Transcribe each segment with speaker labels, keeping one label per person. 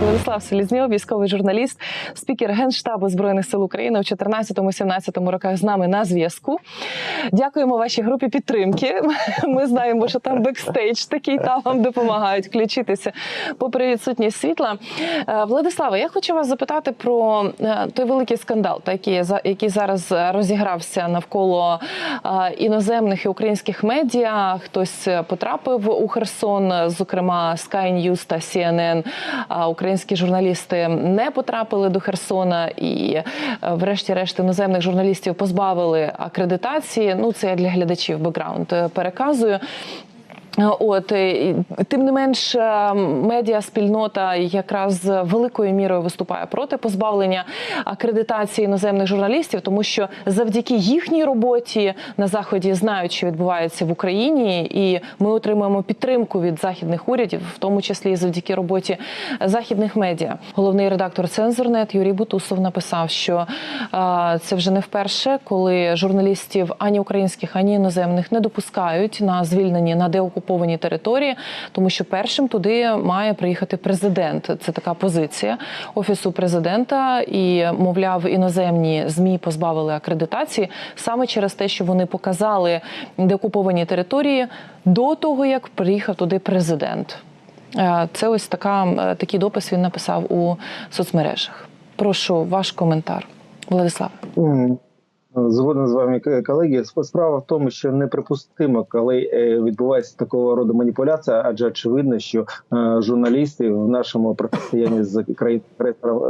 Speaker 1: Владислав Селізньов, військовий журналіст, спікер Генштабу збройних сил України у 14-17 роках з нами на зв'язку. Дякуємо вашій групі підтримки. Ми знаємо, що там бекстейдж такий там вам допомагають включитися попри відсутність світла. Е, Владиславе, я хочу вас запитати про е, той великий скандал, та який який зараз розігрався навколо е, іноземних і українських медіа. Хтось потрапив у Херсон, зокрема Sky News та CNN. А українські журналісти не потрапили до Херсона, і, е, врешті-решт, іноземних журналістів позбавили акредитації. Ну це я для глядачів бекграунд е, переказую. От е, тим не менш, е, медіа спільнота якраз великою мірою виступає проти позбавлення акредитації іноземних журналістів, тому що завдяки їхній роботі на заході знають, що відбувається в Україні, і ми отримуємо підтримку від західних урядів, в тому числі і завдяки роботі західних медіа. Головний редактор Цензорнет Юрій Бутусов написав, що е, це вже не вперше, коли журналістів ані українських, ані іноземних не допускають на звільнені на деокуповані території, тому що першим туди має приїхати президент. Це така позиція офісу президента. І мовляв, іноземні змі позбавили акредитації саме через те, що вони показали деокуповані території до того, як приїхав туди президент. Е, Це ось така е, такий допис він написав у соцмережах. Прошу ваш коментар, Владислав.
Speaker 2: Згоден з вами колеги. Справа в тому, що неприпустимо, коли е, відбувається такого роду маніпуляція, адже очевидно, що е, журналісти в нашому протистоянні з країн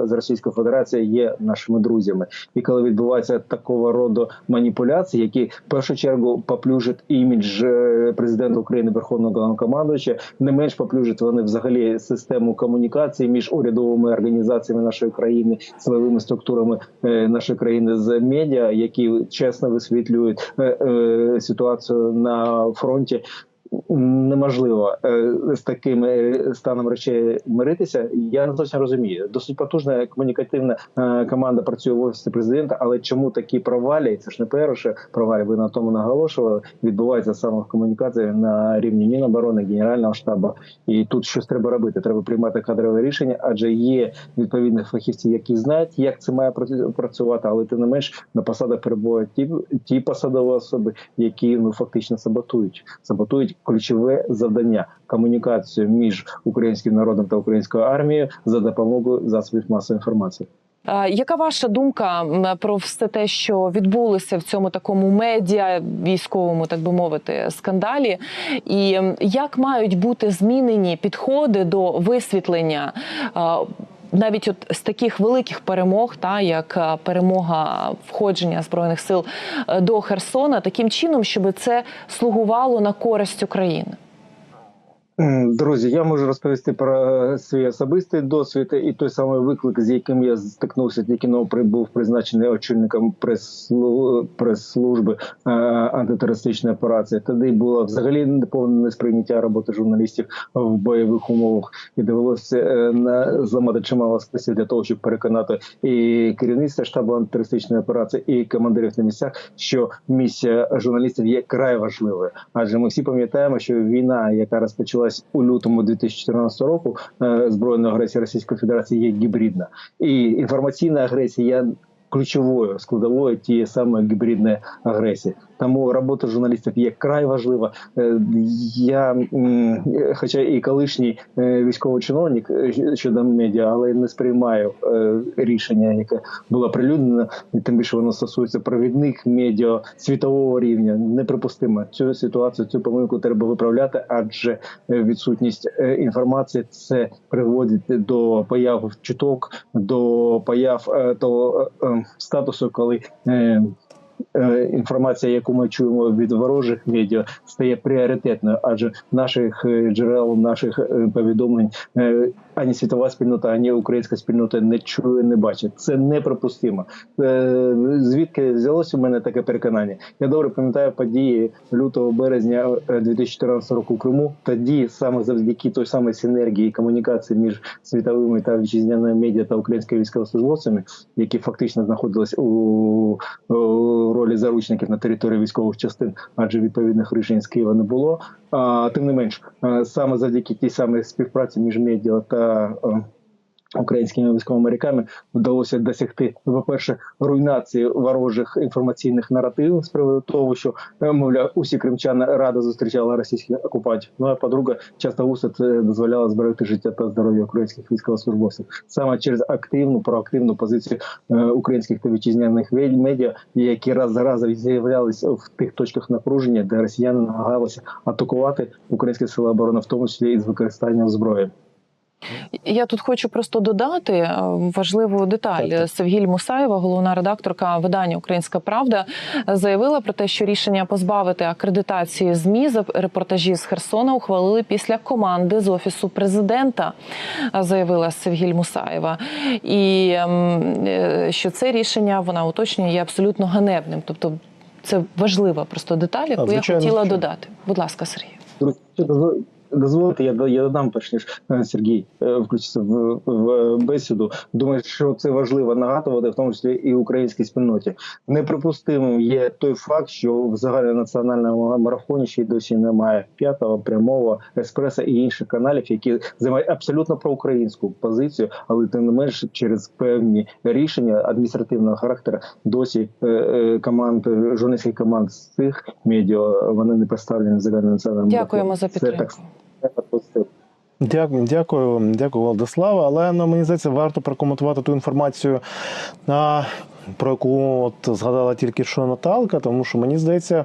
Speaker 2: з Російською Федерацією є нашими друзями. І коли відбувається такого роду маніпуляції, які в першу чергу поплюжать імідж е, президента України Верховного Головнокомандуюча, не менш поплюжать вони взагалі систему комунікації між урядовими організаціями нашої країни, силовими структурами нашої країни з медіа, які чесно висвітлюють е, е, ситуацію на фронті. Неможливо е, з таким е, станом речей миритися. Я не зовсім розумію. Досить потужна комунікативна е, команда працює в офісі президента, але чому такі провалі? Це ж не перше провалі. Ви на тому наголошували. Відбувається саме в комунікації на рівні Міноборони, Генерального штабу. І тут щось треба робити. Треба приймати кадрове рішення, адже є відповідні фахівці, які знають, як це має працю- працювати, але тим не менш на посадах перебувають ті, ті посадові особи, які ну фактично саботують, саботують ключове завдання комунікацію між українським народом та українською армією за допомогою засобів масової інформації.
Speaker 1: Яка ваша думка про все те, що відбулося в цьому такому медіа військовому, так би мовити, скандалі? І як мають бути змінені підходи до висвітлення? Навіть от з таких великих перемог, та як е, перемога входження збройних сил е, до Херсона, таким чином, щоб це слугувало на користь України.
Speaker 2: Друзі, я можу розповісти про свій особистий досвід і той самий виклик, з яким я стикнувся, тільки но був призначений очільником прес-слу- прес-служби е, антитерористичної операції. Тоді було взагалі неповне несприйняття роботи журналістів в бойових умовах, і довелося е, зламати чимало списів для того, щоб переконати і керівництво штабу антитерористичної операції, і командирів на місцях, що місія журналістів є край важливою. Адже ми всі пам'ятаємо, що війна, яка розпочалась у лютому 2014 року, е, збройної агресії Російської Федерації є гібридна, і інформаційна агресія є ключовою складовою тієї самої гібридної агресії. Тому робота журналістів є край важлива. Е, Я, хоча і колишній е, військовий чиновник е, щодо медіа, але не сприймаю е, рішення, яке було прилюднено, і тим більше воно стосується провідних медіа світового рівня. Неприпустимо цю ситуацію, цю помилку треба виправляти, адже е, відсутність е, інформації це приводить до появ чуток, до появ е, того е, е, статусу, коли. Е, Інформація, яку ми чуємо від ворожих медіа, стає пріоритетною, адже наших е, джерел, наших е, повідомлень ані світова спільнота, ані українська спільнота не чує, не бачить. Це неприпустимо. Звідки взялось у мене таке переконання? Я добре пам'ятаю події лютого березня е, 2014 року в Криму. Тоді саме завдяки той самій синергії комунікації між світовими та вітчизняними медіа та українськими військовослужбовцями, які фактично знаходились у, у ролі заручників на території військових частин, адже відповідних рішень з Києва не було. А тим не менш, саме завдяки тій самій співпраці між медіа та е, Українськими військовими моряками вдалося досягти, ну, по-перше, руйнації ворожих інформаційних наративів з приводу того, що е, мовляв, усі кримчани радо зустрічали російських окупантів. Ну а по-друге, часто усе це дозволяло зберегти життя та здоров'я українських військовослужбовців саме через активну проактивну позицію е, українських та вітчизняних медіа, які раз за разом з'являлися в тих точках напруження, де росіяни намагалися атакувати українські сили оборони, в тому числі і з використанням зброї.
Speaker 1: Я тут хочу просто додати е, важливу деталь.
Speaker 2: Так, так.
Speaker 1: Севгіль Мусаєва, головна редакторка видання Українська Правда, заявила про те, що рішення позбавити акредитації змі за репортажі з Херсона ухвалили після команди з офісу президента. Заявила Севгіль Мусаєва, і ем, е, що це рішення вона уточнює є абсолютно ганебним. Тобто, це важлива просто деталь, яку я
Speaker 3: звичайно,
Speaker 1: хотіла
Speaker 3: звичайно.
Speaker 1: додати. Будь ласка, Сергій.
Speaker 2: Друзі, що дозво- Дозвольте, я, до- я додам, перш ніж е, Сергій е, включиться в, в бесіду. Думаю, що це важливо нагадувати, в тому числі і українській спільноті. Неприпустимим є той факт, що в загальнонаціональному марафоні ще й досі немає п'ятого прямого еспреса і інших каналів, які займають абсолютно проукраїнську позицію, але тим не менш через певні рішення адміністративного характеру досі е, е, команд е, журналістських команд з цих медіа вони не представлені в загальнонаціональному
Speaker 1: Дякуємо
Speaker 2: марафоні.
Speaker 1: за підтримку.
Speaker 3: Дякую, дякую, дякую, Владислава. Але ну, мені здається, варто прокоментувати ту інформацію, а, про яку от згадала тільки що Наталка, тому що мені здається,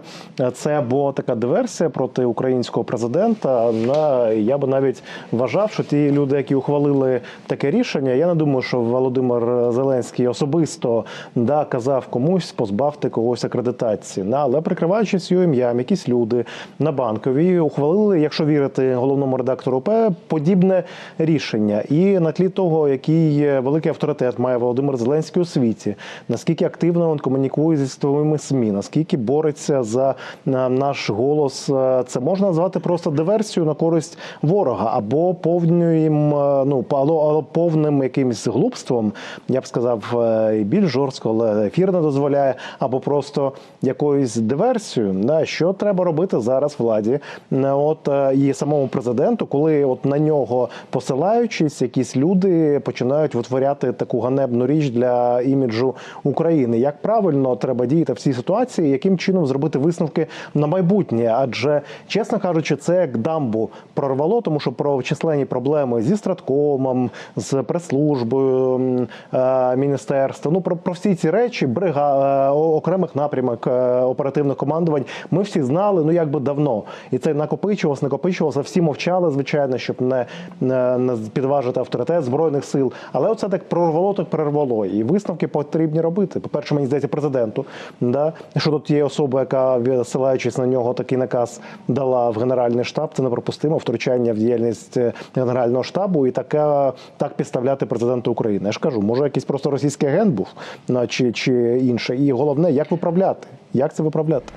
Speaker 3: це була така диверсія проти українського президента. На я би навіть вважав, що ті люди, які ухвалили таке рішення, я не думаю, що Володимир Зеленський особисто да казав комусь позбавте когось акредитації. На але прикриваючись його ім'ям, якісь люди на банковій ухвалили, якщо вірити головному редактору П, подібне рішення. І на тлі того, який великий авторитет має Володимир Зеленський у світі, наскільки активно він комунікує зі світовими СМІ, наскільки бореться за е, наш голос, е, це можна назвати просто диверсією на користь ворога або повним, е, ну або повним якимось глупством, я б сказав, і більш жорстко, але ефір не дозволяє, або просто якоюсь диверсією. Що треба робити зараз владі, от і самому президенту, коли от на нього посилаючись, якісь люди починають витворяти таку ганебну річ для іміджу України. Як правильно треба діяти в цій ситуації, яким чином зробити висновки на майбутнє? Адже, чесно кажучи, це як дамбу прорвало, тому що про численні проблеми зі страткомом, з прес-службою е, міністерства. Ну про, про всі ці речі, брига е, окремих напрямок е, оперативних командувань. Ми всі знали, ну якби давно, і це накопичувалося, накопичувалося. Всі мовчали, звичайно, щоб не, не, не підважити авторитет збройних сил. Але оце так прорвало, так прорвало. І висновки потрібні робити. По перше, мені здається, президенту, да що тут є особа, яка відсилаючись на нього такий наказ дала в генеральний штаб. Це неприпустимо втручання в діяльність е, генерального штабу і така так підставляти президенту України. Я ж кажу, може якийсь просто російський агент був на чи, чи інше. І головне, як виправляти, як це виправляти.